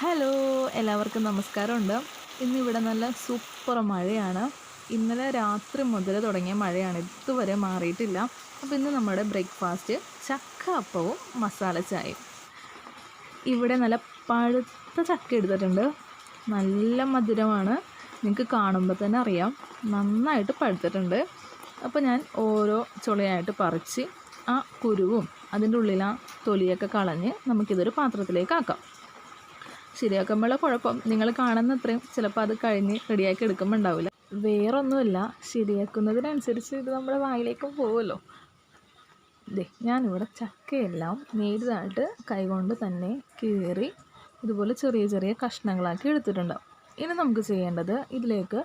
Hello എല്ലാവർക്കും നമസ്കാരമുണ്ട്. ഇന്നിവിടെ നല്ല സൂപ്പർ മഴയാണ്. ഇന്നലെ രാത്രി മുതൽ തുടങ്ങിയ മഴയാണ്. ഇതുവരെ മാറിയിട്ടില്ല. അപ്പോൾ ഇന്ന് നമ്മുടെ ബ്രേക്ക്ഫാസ്റ്റ് ചക്ക അപ്പവും മസാല ചായയും. ഇവിടെ നല്ല പഴുത്ത ചക്ക എടുത്തിട്ടുണ്ട്. നല്ല മധുരമാണ്. നിങ്ങൾക്ക് കാണുമ്പോൾ തന്നെ അറിയാം. നന്നായിട്ട് പഴുത്തിട്ടുണ്ട്. അപ്പോൾ ഞാൻ ഓരോ ചുളയായിട്ട് പറിച്ച് ആ കുരുവും അതിന്റെ ഉള്ളിൽ ആ തൊലിയൊക്കെ കളഞ്ഞ് നമുക്കിതൊരു പാത്രത്തിലേക്ക് ആക്കാം. ശരിയാക്കുമ്പോഴുള്ള കുഴപ്പം. നിങ്ങൾ കാണുന്ന അത്രയും ചിലപ്പോൾ അത് കഴിഞ്ഞ് റെഡിയാക്കി എടുക്കുമ്പോൾ ഉണ്ടാവില്ല വേറൊന്നുമില്ല ശരിയാക്കുന്നതിനനുസരിച്ച് ഇത് നമ്മുടെ വായിലേക്ക് പോകുമല്ലോ ദേ ഞാനിവിടെ ചക്കയെല്ലാം നേരിതായിട്ട് കൈകൊണ്ട് തന്നെ കീറി ഇതുപോലെ ചെറിയ ചെറിയ കഷ്ണങ്ങളാക്കി എടുത്തിട്ടുണ്ട്. ഇനി നമുക്ക് ചെയ്യേണ്ടത് ഇതിലേക്ക്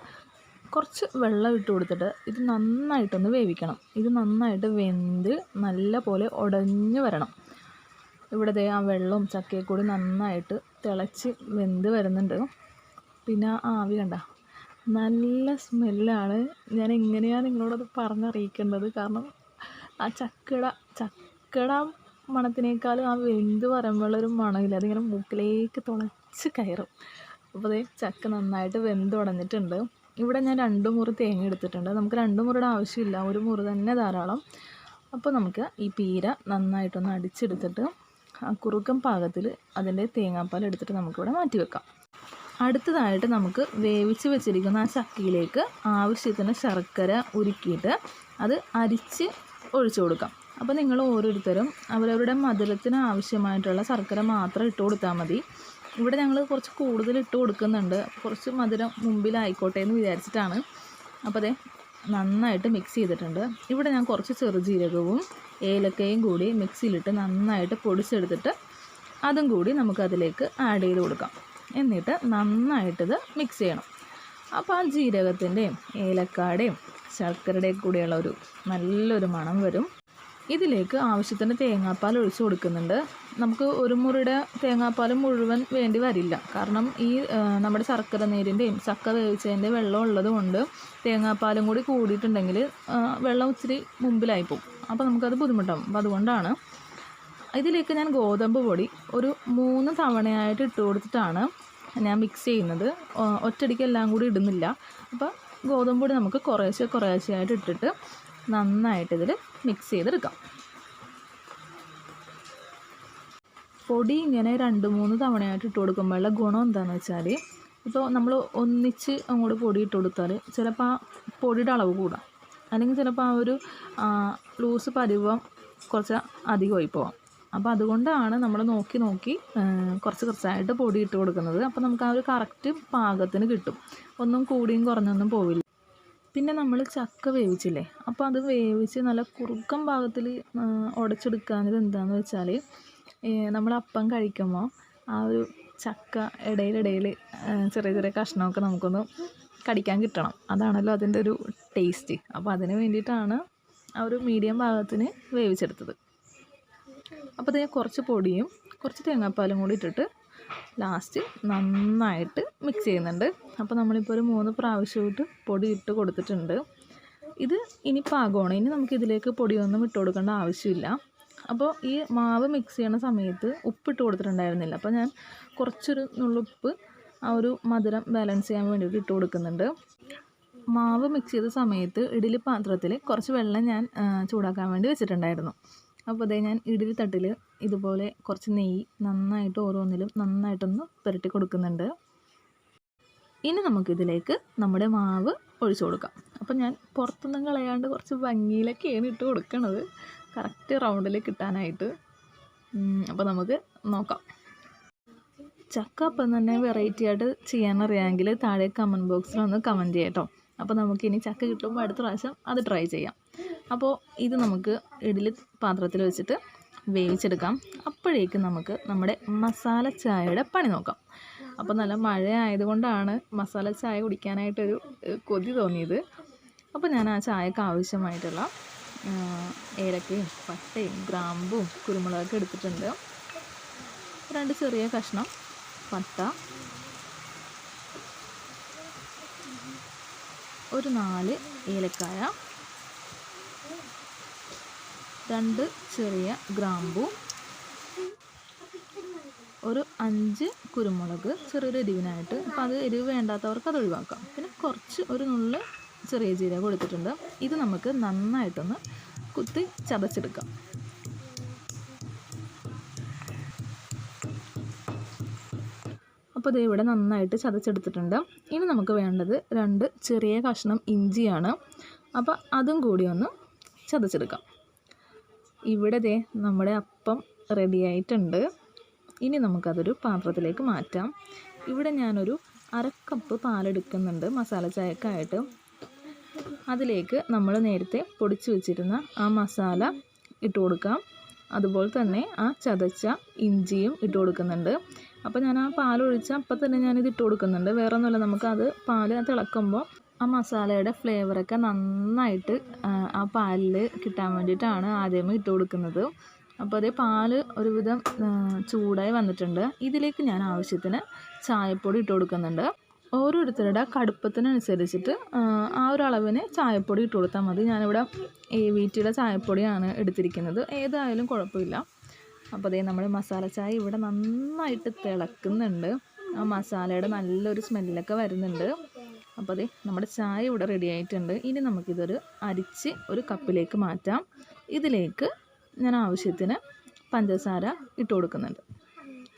കുറച്ച് വെള്ളം ഇട്ട് കൊടുത്തിട്ട് ഇത് നന്നായിട്ടൊന്ന് വേവിക്കണം. ഇത് നന്നായിട്ട് വെന്ത് നല്ല പോലെ ഉടഞ്ഞു വരണം. ഇവിടെ ആ വെള്ളവും ചക്കയും കൂടി നന്നായിട്ട് തിളച്ച് വെന്ത് വരുന്നുണ്ട്. പിന്നെ ആവി കണ്ട. നല്ല സ്മെല്ലാണ്. ഞാൻ എങ്ങനെയാണ് നിങ്ങളോടത് പറഞ്ഞറിയിക്കേണ്ടത്? കാരണം ആ ചക്കട ചക്കട മണത്തിനേക്കാളും ആ വെന്ത് വരുമ്പോഴൊരു മണമില്ല. അതിങ്ങനെ മൂക്കിലേക്ക് തുളച്ച് കയറും. അപ്പോൾ അതേ ചക്ക നന്നായിട്ട് വെന്ത് ഉടഞ്ഞിട്ടുണ്ട് ഇവിടെ ഞാൻ രണ്ട് മുറി തേങ്ങ എടുത്തിട്ടുണ്ട്. നമുക്ക് രണ്ട് മുറിയുടെ ആവശ്യമില്ല. ഒരു മുറി തന്നെ ധാരാളം. അപ്പോൾ നമുക്ക് ഈ പീര നന്നായിട്ടൊന്ന് അടിച്ചെടുത്തിട്ട് കുറുക്കം പാകത്തിൽ അതിന്റെ തേങ്ങാപ്പാൽ എടുത്തിട്ട് നമുക്കിവിടെ മാറ്റി വെക്കാം. അടുത്തതായിട്ട് നമുക്ക് വേവിച്ച് വെച്ചിരിക്കുന്ന ആ ചക്കിയിലേക്ക് ആവശ്യത്തിന് ശർക്കര ഉരുക്കിയിട്ട് അത് അരിച്ച് ഒഴിച്ചു കൊടുക്കാം. അപ്പോൾ നിങ്ങൾ ഓരോരുത്തരും അവരവരുടെ മധുരത്തിന് ആവശ്യമായിട്ടുള്ള ശർക്കര മാത്രം ഇട്ട് കൊടുത്താൽ മതി. ഇവിടെ ഞങ്ങൾ കുറച്ച് കൂടുതൽ ഇട്ട് കൊടുക്കുന്നുണ്ട്. കുറച്ച് മധുരം മുമ്പിലായിക്കോട്ടെ എന്ന് വിചാരിച്ചിട്ടാണ്. അപ്പോൾ അതെ നന്നായിട്ട് മിക്സ് ചെയ്തിട്ടുണ്ട്. ഇവിടെ ഞാൻ കുറച്ച് ചെറുജീരകവും ഏലക്കയും കൂടി മിക്സിയിലിട്ട് നന്നായിട്ട് പൊടിച്ചെടുത്തിട്ട് അതും കൂടി നമുക്കതിലേക്ക് ആഡ് ചെയ്ത് കൊടുക്കാം. എന്നിട്ട് നന്നായിട്ടിത് മിക്സ് ചെയ്യണം. അപ്പോൾ ആ ജീരകത്തിന്റെയും ഏലക്കാടെയും ശർക്കരയുടെയും കൂടിയുള്ള ഒരു നല്ലൊരു മണം വരും. ഇതിലേക്ക് ആവശ്യത്തിന് തേങ്ങാപ്പാൽ ഒഴിച്ച് കൊടുക്കുന്നുണ്ട്. നമുക്ക് ഒരു മുറിയുടെ തേങ്ങാപ്പാൽ മുഴുവൻ വേണ്ടി വരില്ല. കാരണം ഈ നമ്മുടെ ശർക്കര നീരിന്റെയും ചക്ക വേവിച്ചതിന്റെ വെള്ളം ഉള്ളത് കൊണ്ട് തേങ്ങാപ്പാലും കൂടി കൂടിയിട്ടുണ്ടെങ്കിൽ വെള്ളം ഇച്ചിരി മുമ്പിലായി പോകും. അപ്പോൾ നമുക്കത് ബുദ്ധിമുട്ടാകും അപ്പോൾ അതുകൊണ്ടാണ് ഇതിലേക്ക് ഞാൻ ഗോതമ്പ് പൊടി ഒരു മൂന്ന് തവണയായിട്ട് ഇട്ട് കൊടുത്തിട്ടാണ് ഞാൻ മിക്സ് ചെയ്യുന്നത്. ഒറ്റടിക്ക് എല്ലാം കൂടി ഇടുന്നില്ല. അപ്പോൾ ഗോതമ്പ് പൊടി നമുക്ക് കുറേശ്ശെ കുറേശ്ശെയായിട്ട് ഇട്ടിട്ട് നന്നായിട്ട് ഇതിൽ മിക്സ് ചെയ്തെടുക്കാം. പൊടി ഇങ്ങനെ രണ്ട് മൂന്ന് തവണയായിട്ട് ഇട്ട് കൊടുക്കുമ്പോഴുള്ള ഗുണം എന്താണെന്ന് വെച്ചാൽ ഇപ്പോൾ നമ്മൾ ഒന്നിച്ച് അങ്ങോട്ട് പൊടി ഇട്ട് കൊടുത്താൽ ചിലപ്പോൾ ആ പൊടിയുടെ അളവ് കൂടാം. അല്ലെങ്കിൽ ചിലപ്പോൾ ആ ഒരു ലൂസ് പരുവം കുറച്ച് അധികമായി പോവാം. അപ്പോൾ അതുകൊണ്ടാണ് നമ്മൾ നോക്കി നോക്കി കുറച്ച് കുറച്ചായിട്ട് പൊടി ഇട്ട് കൊടുക്കുന്നത്. അപ്പോൾ നമുക്ക് ആ ഒരു കറക്റ്റ് പാകത്തിന് കിട്ടും. ഒന്നും കൂടിയും കുറഞ്ഞൊന്നും പോവില്ല. പിന്നെ നമ്മൾ ചക്ക വേവിച്ചില്ലേ? അപ്പോൾ അത് വേവിച്ച് നല്ല കുറുക്കം ഭാഗത്തിൽ ഉടച്ചെടുക്കാനത് എന്താണെന്ന് വെച്ചാൽ നമ്മൾ അപ്പം കഴിക്കുമ്പോൾ ആ ഒരു ചക്ക ഇടയിലിടയിൽ ചെറിയ ചെറിയ കഷ്ണമൊക്കെ നമുക്കൊന്ന് കടിക്കാൻ കിട്ടണം. അതാണല്ലോ അതിന്റെ ഒരു ടേസ്റ്റ്. അപ്പോൾ അതിന് വേണ്ടിയിട്ടാണ് ആ ഒരു മീഡിയം പാകത്തിന് വേവിച്ചെടുത്തത്. അപ്പോൾ അതിന് കുറച്ച് പൊടിയും കുറച്ച് തേങ്ങാപ്പാലും കൂടി ഇട്ടിട്ട് ലാസ്റ്റ് നന്നായിട്ട് മിക്സ് ചെയ്യുന്നുണ്ട്. അപ്പോൾ നമ്മളിപ്പോൾ ഒരു മൂന്ന് പ്രാവശ്യമായിട്ട് പൊടി ഇട്ട് കൊടുത്തിട്ടുണ്ട്. ഇത് ഇനി പാകമാണ്. ഇനി നമുക്ക് ഇതിലേക്ക് പൊടിയൊന്നും ഇട്ട് കൊടുക്കേണ്ട ആവശ്യമില്ല. അപ്പോൾ ഈ മാവ് മിക്സ് ചെയ്യണ സമയത്ത് ഉപ്പിട്ട് കൊടുത്തിട്ടുണ്ടായിരുന്നില്ല. അപ്പോൾ ഞാൻ കുറച്ചൊരു നുള്ളുപ്പ് ആ ഒരു മധുരം ബാലൻസ് ചെയ്യാൻ വേണ്ടിയിട്ട് ഇട്ട് കൊടുക്കുന്നുണ്ട്. മാവ് മിക്സ് ചെയ്ത സമയത്ത് ഇഡലി പാത്രത്തിൽ കുറച്ച് വെള്ളം ഞാൻ ചൂടാക്കാൻ വേണ്ടി വെച്ചിട്ടുണ്ടായിരുന്നു. അപ്പോൾ അതേ ഞാൻ ഇഡ്ഡലി തട്ടിൽ ഇതുപോലെ കുറച്ച് നെയ്യ് നന്നായിട്ട് ഓരോന്നിലും നന്നായിട്ടൊന്ന് പുരട്ടി കൊടുക്കുന്നുണ്ട്. ഇനി നമുക്കിതിലേക്ക് നമ്മുടെ മാവ് ഒഴിച്ചു കൊടുക്കാം. അപ്പോൾ ഞാൻ പുറത്തൊന്നും കളയാണ്ട് കുറച്ച് ഭംഗിയിലൊക്കെയാണ് ഇട്ട് കൊടുക്കണത്. കറക്റ്റ് റൗണ്ടിൽ കിട്ടാനായിട്ട്. അപ്പോൾ നമുക്ക് നോക്കാം. ചക്ക അപ്പം തന്നെ വെറൈറ്റി ആയിട്ട് ചെയ്യാനറിയാമെങ്കിൽ താഴെ കമന്റ് ബോക്സിൽ ഒന്ന് കമന്റ് ചെയ്യാം കേട്ടോ. അപ്പോൾ നമുക്കിനി ചക്ക കിട്ടുമ്പോൾ അടുത്ത പ്രാവശ്യം അത് ട്രൈ ചെയ്യാം. അപ്പോൾ ഇത് നമുക്ക് ഇഡ്ഡലി പാത്രത്തിൽ വെച്ചിട്ട് വേവിച്ചെടുക്കാം. അപ്പോഴേക്കും നമുക്ക് നമ്മുടെ മസാല ചായയുടെ പണി നോക്കാം. അപ്പോൾ നല്ല മഴ ആയതുകൊണ്ടാണ് മസാല ചായ കുടിക്കാനായിട്ടൊരു കൊതി തോന്നിയത്. അപ്പോൾ ഞാൻ ആ ചായക്ക് ആവശ്യമായിട്ടുള്ള ഏലക്കയും പട്ടയും ഗ്രാമ്പും കുരുമുളകൊക്കെ എടുത്തിട്ടുണ്ട്. രണ്ട് ചെറിയ കഷ്ണം പട്ട ഒരു നാല് ഏലക്കായ രണ്ട് ചെറിയ ഗ്രാമ്പു ഒരു അഞ്ച് കുരുമുളക് ചെറിയൊരു എരിവിനായിട്ട്. അപ്പോൾ അത് എരിവ് വേണ്ടാത്തവർക്ക് അത് ഒഴിവാക്കാം. പിന്നെ കുറച്ച് ഒരു നുള്ള് ചെറിയ ജീരകം കൊടുത്തിട്ടുണ്ട് ഇത് നമുക്ക് നന്നായിട്ടൊന്ന് കുത്തി ചതച്ചെടുക്കാം. അപ്പോൾ ഇത് ഇവിടെ നന്നായിട്ട് ചതച്ചെടുത്തിട്ടുണ്ട്. ഇനി നമുക്ക് വേണ്ടത് രണ്ട് ചെറിയ കഷ്ണം ഇഞ്ചിയാണ്. അപ്പോൾ അതും കൂടി ഒന്ന് ചതച്ചെടുക്കാം. ഇവിടെ ദേ നമ്മുടെ അപ്പം റെഡിയായിട്ടുണ്ട് ഇനി നമുക്കതൊരു പാത്രത്തിലേക്ക് മാറ്റാം. ഇവിടെ ഞാനൊരു അരക്കപ്പ് കപ്പ് പാലെടുക്കുന്നുണ്ട് മസാല ചായക്കായിട്ട്. അതിലേക്ക് നമ്മൾ നേരത്തെ പൊടിച്ചു വെച്ചിരുന്ന ആ മസാല ഇട്ട് കൊടുക്കാം. അതുപോലെ തന്നെ ആ ചതച്ച ഇഞ്ചിയും ഇട്ട് കൊടുക്കുന്നുണ്ട്. അപ്പോൾ ഞാൻ ആ പാൽ ഒഴിച്ച് അപ്പം തന്നെ ഞാനിത് ഇട്ട് കൊടുക്കുന്നുണ്ട്. വേറെ ഒന്നുമല്ല നമുക്കത് പാൽ തിളക്കുമ്പോൾ ആ മസാലയുടെ ഫ്ലേവറൊക്കെ നന്നായിട്ട് ആ, പാലിൽ കിട്ടാൻ വേണ്ടിയിട്ടാണ് ആദ്യം ഇട്ട് കൊടുക്കുന്നത്. അപ്പോൾ അതേ പാൽ ഒരുവിധം ചൂടായി വന്നിട്ടുണ്ട്. ഇതിലേക്ക് ഞാൻ ആവശ്യത്തിന് ചായപ്പൊടി ഇട്ട് കൊടുക്കുന്നുണ്ട്. ഓരോരുത്തരുടെ കടുപ്പത്തിനനുസരിച്ചിട്ട് ആ ഒരു അളവിന് ചായപ്പൊടി ഇട്ട് കൊടുത്താൽ മതി. ഞാനിവിടെ എ വി ടിയുടെ ചായപ്പൊടിയാണ് എടുത്തിരിക്കുന്നത്. ഏതായാലും കുഴപ്പമില്ല. അപ്പോൾ അതേ നമ്മൾ മസാല ചായ ഇവിടെ നന്നായിട്ട് തിളക്കുന്നുണ്ട്. ആ മസാലയുടെ നല്ലൊരു സ്മെല്ലൊക്കെ വരുന്നുണ്ട്. അപ്പോൾ അതേ നമ്മുടെ ചായ ഇവിടെ റെഡി ആയിട്ടുണ്ട്. ഇനി നമുക്കിതൊരു അരിച്ച് ഒരു കപ്പിലേക്ക് മാറ്റാം. ഇതിലേക്ക് ഞാൻ ആവശ്യത്തിന് പഞ്ചസാര ഇട്ട് കൊടുക്കുന്നുണ്ട്.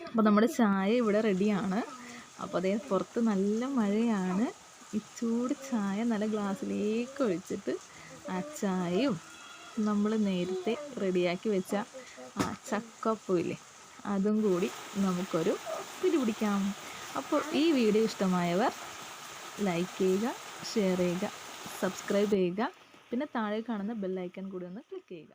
അപ്പോൾ നമ്മുടെ ചായ ഇവിടെ റെഡിയാണ് അപ്പോൾ അതേ പുറത്ത് നല്ല മഴയാണ്. ഈ ചൂട് ചായ നല്ല ഗ്ലാസ്സിലേക്ക് ഒഴിച്ചിട്ട് ആ ചായയും നമ്മൾ നേരത്തെ റെഡിയാക്കി വെച്ച ആ ചക്കപ്പൂയില്ലേ അതും കൂടി നമുക്കൊരു പിടി പിടിക്കാം അപ്പോൾ ഈ വീഡിയോ ഇഷ്ടമായവർ ലൈക്ക് ചെയ്യുക ഷെയർ ചെയ്യുക സബ്സ്ക്രൈബ് ചെയ്യുക. പിന്നെ താഴെ കാണുന്ന ബെല്ലൈക്കൺ കൂടി ഒന്ന് ക്ലിക്ക് ചെയ്യുക.